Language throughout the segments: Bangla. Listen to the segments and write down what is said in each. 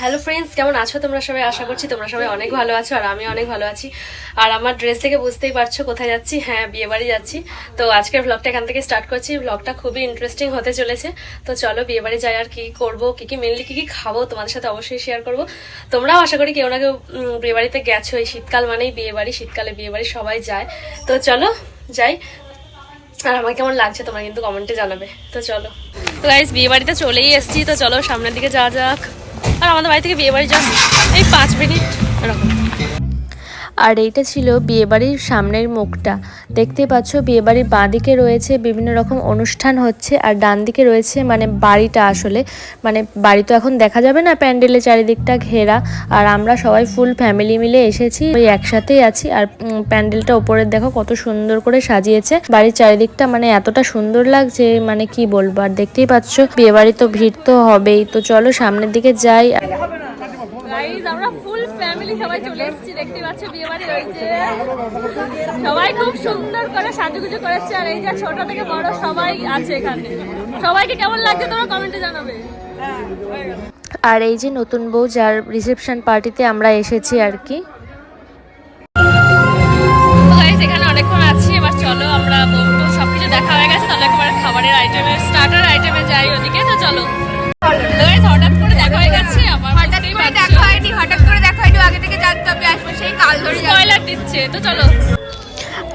হ্যালো ফ্রেন্ডস কেমন আছো? তোমরা সবাই আশা করছি তোমরা সবাই অনেক ভালো আছো আর আমি অনেক ভালো আছি। আর আমার ড্রেস থেকে বুঝতেই পারছ কোথায় যাচ্ছি। হ্যাঁ বিয়ে বাড়ি যাচ্ছি। তো আজকের ব্লগটা এখান থেকে স্টার্ট করছি। ব্লগটা খুবই ইন্টারেস্টিং হতে চলেছে। তো চলো, বিয়ে বাড়ি যাই আর কি করব, কি কি মেনলি কি কি খাব তোমাদের সাথে অবশ্যই শেয়ার করব। তোমরাও আশা করি কেউ না কেউ বিয়ে বাড়িতে গেছো। এই শীতকাল মানেই বিয়ে বাড়ি, শীতকালে বিয়ে বাড়ি সবাই যায়। তো চলো, যাই। আর আমার কেমন লাগছে তোমরা কিন্তু কমেন্টে জানাবে। তো চলো। তো গাইজ বিয়ে বাড়িতে চলেই এসেছি, তো চলো সামনের দিকে যাওয়া যাক। আর আমাদের বাড়ি থেকে বিয়ে বাড়ি যাক এই পাঁচ মিনিট। এরকম। আর এইটা ছিল বিয়েবাড়ির সামনের মুখটা। দেখতে পাচ্ছ বিয়েবাড়ির বাঁ দিকে রয়েছে বিভিন্ন রকম অনুষ্ঠান হচ্ছে আর ডান দিকে রয়েছে মানে বাড়িটা আসলে। মানে বাড়ি তো এখন দেখা যাবে না প্যান্ডেলে চারিদিকটা ঘেরা। আর আমরা সবাই ফুল ফ্যামিলি মিলে এসেছি, ওই একসাথেই আছি। আর প্যান্ডেলটা ওপরে দেখো কত সুন্দর করে সাজিয়েছে। বাড়ির চারিদিকটা মানে এতটা সুন্দর লাগছে মানে কি বলব? আর দেখতেই পাচ্ছ বিয়েবাড়ি তো ভিড় তো হবেই। তো চলো সামনের দিকে যাই। আমরা ফুল ফ্যামিলি সবাই চলে এসেছি। বিয়ে সবাই খুব সুন্দর করে সাজুগুজু করেছে আর এই যে ছোট থেকে বড় সবাই আছে এখানে। সবাইকে কেমন লাগছে তোমরা কমেন্টে জানাবে। আর এই যে নতুন বউ যার রিসেপশন পার্টিতে আমরা এসেছি আর কি। এখানে অনেকক্ষণ আছি এবার চলো আমরা বউটো সবকিছু দেখা হয়ে গেছে তাহলে একেবারে খাবারের আইটেমে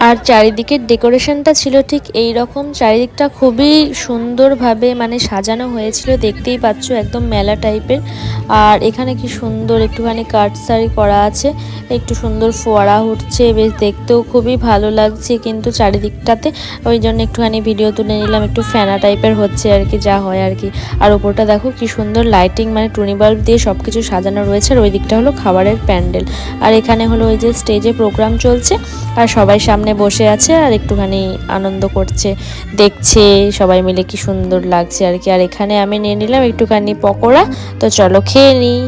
আর চারিদিকের ডেকোরেশনটা ছিল ঠিক এই রকম চারিদিকটা খুবই সুন্দরভাবে মানে সাজানো হয়েছিল, দেখতেই পাচ্ছ একদম মেলা টাইপের। আর এখানে কি সুন্দর একটুখানি কাঠ সারি করা আছে, একটু সুন্দর ফোয়ারা উঠছে, বেশ দেখতেও খুবই ভালো লাগছে। কিন্তু চারিদিকটাতে ওই জন্য একটুখানি ভিডিও তুলে নিলাম, একটু ফ্যানা টাইপের হচ্ছে আর কি, যা হয় আর কি। আর ওপরটা দেখো কি সুন্দর লাইটিং মানে টুনি বাল্ব দিয়ে সব কিছু সাজানো রয়েছে। আর ওই দিকটা হলো খাবারের প্যান্ডেল। আর এখানে হলো ওই যে স্টেজে প্রোগ্রাম চলছে, আর সবাই সামনে বসে আছে আর একটুখানি আনন্দ করছে, দেখছে, সবাই মিলে কি সুন্দর লাগছে আর কি। আর এখানে আমি নিয়ে নিলাম একটুখানি পকোড়া, তো চলো খেয়ে নিই।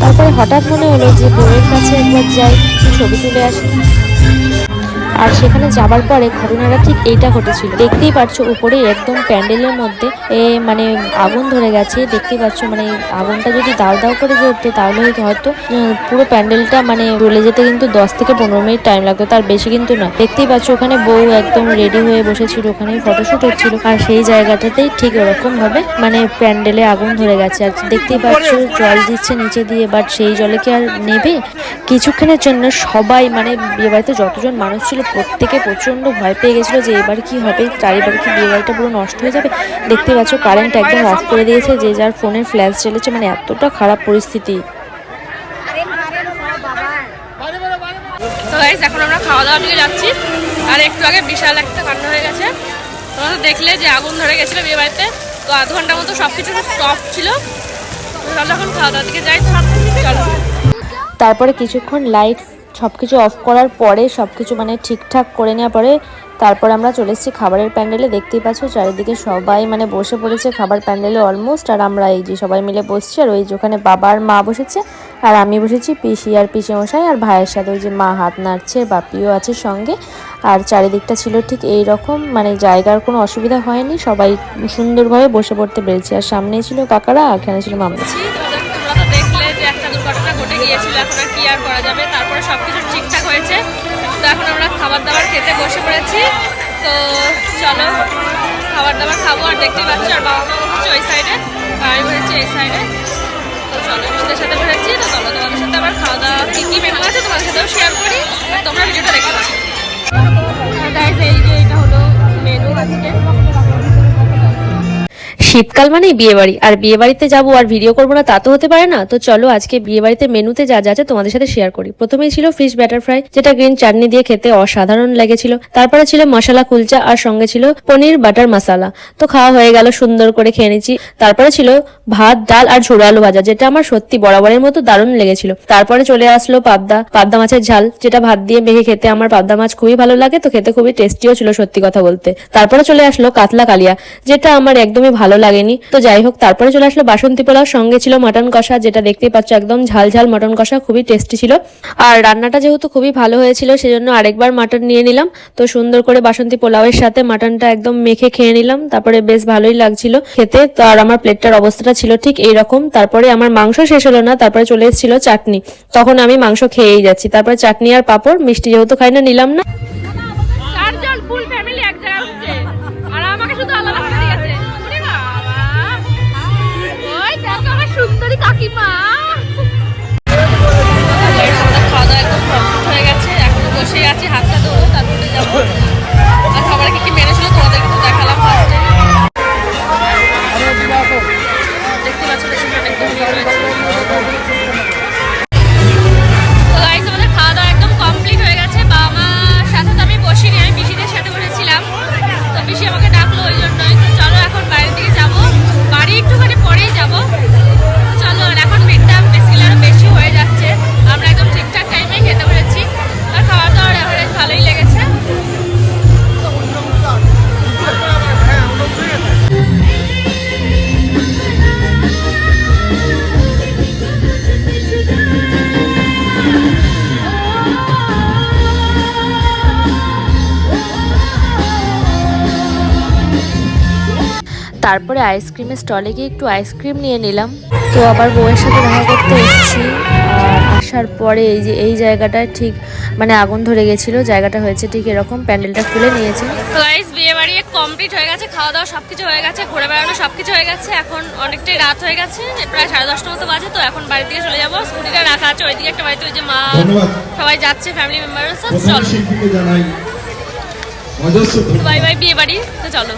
তারপরে হঠাৎ মনে হলো যে বউয়ের কাছে একবার যাই ছবি তুলে আসি। আর সেখানে যাবার পরে ঘটনাটা ঠিক এইটা ঘটেছিল। দেখতেই পাচ্ছ উপরে একদম প্যান্ডেলের মধ্যে, এ মানে আগুন ধরে গেছে। দেখতেই পাচ্ছ মানে আগুনটা যদি দাও দাও করে জ্বলতো, তাহলে হয়তো পুরো প্যান্ডেলটা মানে জ্বলে যেতে কিন্তু দশ থেকে পনেরো মিনিট টাইম লাগতো, তার বেশি কিন্তু না। দেখতেই পাচ্ছ ওখানে বউ একদম রেডি হয়ে বসেছিল ওখানে ফটোশুট হচ্ছিল। আর সেই জায়গাটাতেই ঠিক ওরকম ভাবে মানে প্যান্ডেলে আগুন ধরে গেছে। আর দেখতেই পাচ্ছ, জল দিচ্ছে নিচে দিয়ে বাট সেই জলে কি আর নেবে? কিছুক্ষণের জন্য সবাই মানে বিয়ে বাড়িতে যতজন মানুষ ছিল প্রত্যেকে প্রচণ্ড ভয় পেয়ে গেছিল যে এবার কি হবে চারিবার কি বিয়ে বাড়িটা পুরো নষ্ট হয়ে যাবে? দেখতে পাচ্ছ কারেন্ট একদম অফ করে দিয়েছে যে যার ফোনের ফ্ল্যাশ চলেছে মানে এতটা খারাপ পরিস্থিতি। তো এখন আমরা খাওয়া দাওয়ার দিকে যাচ্ছি। আর একটু আগে বিশাল একটা কান্না হয়ে গেছে। তোমরা তো দেখলে যে আগুন ধরে গেছিল বিয়ে বাড়িতে। তো আধ ঘণ্টার মতো সব কিছু স্টপ ছিল। তো চলো এখন খাওয়া দাওয়ার দিকে যাই। চলো। তারপরে কিছুক্ষণ লাইট সব কিছু অফ করার পরে সব কিছু মানে ঠিকঠাক করে নেওয়ার পরে তারপর আমরা চলে এসেছি খাবারের প্যান্ডেলে। দেখতেই পাচ্ছ চারিদিকে সবাই মানে বসে পড়েছে খাবার প্যান্ডেলে অলমোস্ট আর আমরা এই যে সবাই মিলে বসছি, আর ওই যে ওখানে বাবা আর মা বসেছে, আর আমি বসেছি পিসি আর পিসি মশাই আর ভাইয়ের সাথে ওই যে মা হাত নাড়ছে, বাপিও আছে সঙ্গে, আর চারিদিকটা ছিল ঠিক এই রকম মানে জায়গার কোনো অসুবিধা হয়নি, সবাই সুন্দরভাবে বসে পড়তে পেরেছি। আর সামনেই ছিল কাকারা, আর এখানে ছিল মামা। এখন আর কি আর করা যাবে? তারপরে সব কিছু ঠিকঠাক হয়েছে। তো এখন আমরা খাবার দাবার খেতে বসে পড়েছি। তো চলো খাবার দাবার খাব আর দেখতে পাচ্ছি আর বাবা মা বসেছে ওই সাইডে আর আমি বসেছি এই সাইডে তো চলো ওদের সাথে বসেছি। তো চলো, তোমাদের সাথে আবার খাওয়া দাওয়া কী কী মেনু আছে তোমাদের সাথেও শেয়ার করি। তোমরা ভিডিওটা পাচ্ছ এই যে এটা হলো মেনু আজকে। শীতকাল মানেই বিয়ে বাড়ি আর বিয়ে বাড়িতে যাব আর ভিডিও করব না, তা তো হতে পারে না। তো চলো আজকে বিয়ে বাড়িতে মেনুতে যা যা আছে তোমাদের সাথে শেয়ার করি। প্রথমেই ছিল ফিশ ব্যাটার ফ্রাই যেটা গ্রিন চাটনি দিয়ে খেতে অসাধারণ লেগেছিল। তারপরে ছিল মশলা কুলচা আর সঙ্গে ছিল পনির বাটার মশালা তো খাওয়া হয়ে গেল, সুন্দর করে খেয়ে নিচ্ছি। তারপরে ছিল ভাত, ডাল আর ঝোড়ো আলু ভাজা, যেটা আমার সত্যি বরাবরের মতো দারুণ লেগেছিল। তারপরে চলে আসলো পাবদা পাবদা মাছের ঝাল, যেটা ভাত দিয়ে মেখে খেতে আমার পাবদা মাছ খুবই ভালো লাগে, তো খেতে খুবই টেস্টিও ছিল সত্যি কথা বলতে। তারপরে চলে আসলো কাতলা কালিয়া, যেটা আমার একদমই ভালো লাগেনি। তো যাই হোক, তারপরে চলে আসলো বাসন্তী পোলাও, সঙ্গে ছিল মাটন কষা, যেটা দেখতেই পাচ্ছ একদম ঝাল ঝাল মাটন কষা, খুবই টেস্টি ছিল। আর রান্নাটা যেহেতু খুবই ভালো হয়েছিল, সেজন্য আরেকবার মাটন নিয়ে নিলাম। তো সুন্দর করে বাসন্তী পোলাওয়ের সাথে মাটনটা একদম মেখে খেয়ে নিলাম। তারপরে বেশ ভালোই লাগছিল খেতে। তো আর আমার প্লেটটার অবস্থাটা ছিল ঠিক এইরকম। তারপরে আমার মাংস শেষ হলো না, তারপরে চলে এসেছিল চাটনি। তখন আমি মাংস খেয়েই যাচ্ছি। তারপরে চাটনি আর পাঁপড়, মিষ্টি যেহেতু খাই না, নিলাম না। সুন্দরী কাকিমা তারপরে আইসক্রিমের স্টলে গিয়ে একটু আইসক্রিম নিয়ে নিলাম। তো আবার বউয়ের সাথে দেখা করতে এসেছি। আসার পরে এই যে এই জায়গাটায় ঠিক মানে আগুন ধরে গেছিল জায়গাটা হয়েছে ঠিক এরকম প্যান্ডেলটা খুলে নিয়েছে। তো গাইস বিয়ে বাড়ি কমপ্লিট হয়ে গেছে খাওয়া দাওয়া সবকিছু হয়ে গেছে ঘুরে বেড়ানো সবকিছু হয়ে গেছে এখন অনেকটাই রাত হয়ে গেছে প্রায় সাড়ে দশটা মতো বাজে তো এখন বাড়ি থেকে চলে যাব স্কুটিটা রাখা আছে ওইদিকে একটা বাড়িতে ওই যে মা সবাই যাচ্ছে ফ্যামিলি মেম্বারের সাথে চলো। বাই বাই বিয়ে বাড়ি তো চলো।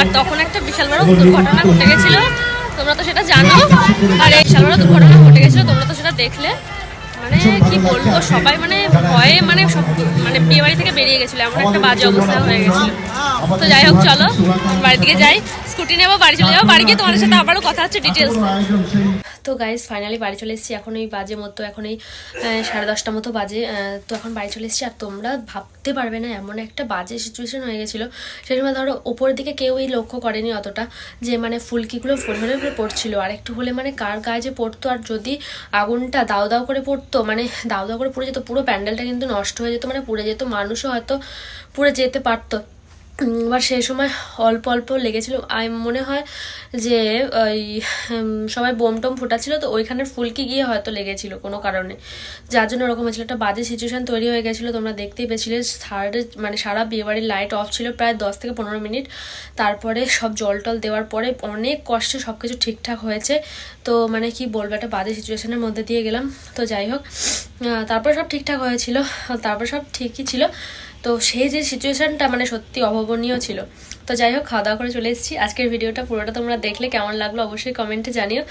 আর তখন একটা বিশাল বড় দুর্ঘটনা ঘটে গেছিল তোমরা তো সেটা জানো। আর এই বিশাল বড় দুর্ঘটনা ঘটে গেছিল তোমরা তো সেটা দেখলে। মানে কি বলব সবাই মানে ভয়ে মানে সব মানে বিয়ে বাড়ি থেকে বেরিয়ে গেছিল এমন একটা বাজে অবস্থা হয়ে গেছিল। তো যাই হোক চলো বাড়ির দিকে যাই স্কুটি নেব বাড়ি চলে যাব বাড়ি গিয়ে তোমাদের সাথে আবারও কথা হচ্ছে ডিটেলস তো গাইজ ফাইনালি বাড়ি চলে এসেছি। এখন এই বাজে মতো, এখন এই সাড়ে দশটা মতো বাজে তো এখন বাড়ি চলে এসেছি। আর তোমরা ভাবতে পারবে না, এমন একটা বাজে সিচুয়েশন হয়ে গেছিল। সেই সময় ধরো, ওপরের দিকে কেউই লক্ষ্য করেনি অতটা, যে মানে ফুলকিগুলো ফুলগুলো উপরে পড়ছিল। আর একটু হলে মানে কার গায়ে যে পড়তো, আর যদি আগুনটা দাও দাও করে পড়তো মানে দাও দাও করে পুড়ে যেত, পুরো প্যান্ডেলটা কিন্তু নষ্ট হয়ে যেত মানে পুড়ে যেত, মানুষও হয়তো পুড়ে যেতে পারতো। এবার সেই সময় অল্প অল্প লেগেছিল। আমি মনে হয় যে, ওই সবাই বোম টোম ফোটাচ্ছিল, তো ওইখানে ফুলকি গিয়ে হয়তো লেগেছিল কোনো কারণে। যার জন্য ওরকম হয়েছিল। একটা বাজে সিচুয়েশান তৈরি হয়ে গেছিল। তোমরা দেখতেই পেয়েছিলে সারা মানে সারা বিয়েবাড়ির লাইট অফ ছিল প্রায় দশ থেকে পনেরো মিনিট। তারপরে সব জল টল দেওয়ার পরে অনেক কষ্টে সব কিছু ঠিকঠাক হয়েছে। তো মানে কি বলব, একটা বাজে সিচুয়েশানের মধ্যে দিয়ে গেলাম। তো যাই হোক তারপরে সব ঠিকঠাক হয়েছিল। তারপর সব ঠিকই ছিল। তো সেই যে সিচুয়েশানটা মানে সত্যি অভাবনীয় ছিল। তো যাই হোক, খাওয়া দাওয়া করে চলে এসেছি। আজকের ভিডিওটা পুরোটা তোমরা দেখলে কেমন লাগল অবশ্যই কমেন্টে জানিও।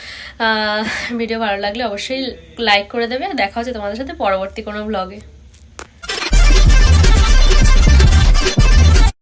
ভিডিও ভালো লাগলে অবশ্যই লাইক করে দেবে। দেখা হচ্ছে তোমাদের সাথে পরবর্তী কোনো ব্লগে